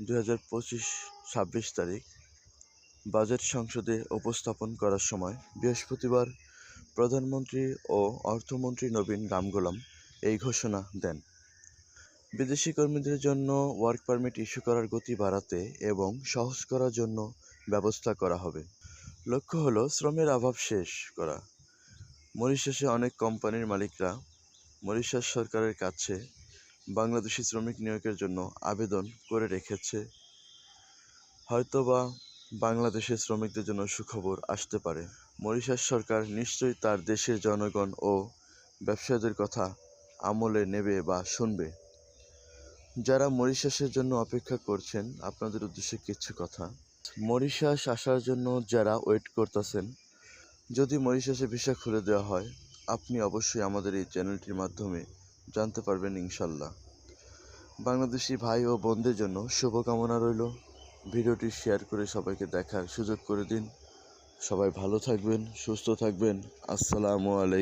দুই হাজার পঁচিশ ছাব্বিশ তারিখ বাজেট সংসদে উপস্থাপন করার সময় বৃহস্পতিবার প্রধানমন্ত্রী ও অর্থমন্ত্রী নবীন রামগোলাম এই ঘোষণা দেন। বিদেশি কর্মীদের জন্য ওয়ার্ক পারমিট ইস্যু করার গতি বাড়াতে এবং সহজ করার জন্য ব্যবস্থা করা হবে। লক্ষ্য হলো, শ্রমের অভাব শেষ করা। মরিশাসে অনেক কোম্পানির মালিকরা মরিশাস সরকারের কাছে বাংলাদেশি শ্রমিক নিয়োগের জন্য আবেদন করে রেখেছে। হয়তোবা বাংলাদেশের শ্রমিকদের জন্য সুখবর আসতে পারে। মরিশাস সরকার নিশ্চয়ই তার দেশের জনগণ ও ব্যবসায়ীদের কথা আমলে নেবে বা শুনবে। যারা মরিশাসের জন্য অপেক্ষা করছেন, আপনাদের উদ্দেশ্যে কিছু কথা। মরিশাস আসার জন্য যারা ওয়েট করতেছেন, যদি মরিশাসে ভিসা খুলে দেওয়া হয়, আপনি অবশ্যই আমাদের এই চ্যানেলটির মাধ্যমে জানতে পারবেন ইনশাল্লাহ। বাংলাদেশি ভাই ও বোনদের জন্য শুভকামনা রইল। ভিডিওটি শেয়ার করে সবাইকে দেখার সুযোগ করে দিন। সবাই ভালো থাকবেন, সুস্থ থাকবেন। আসসালামু আলাইকুম।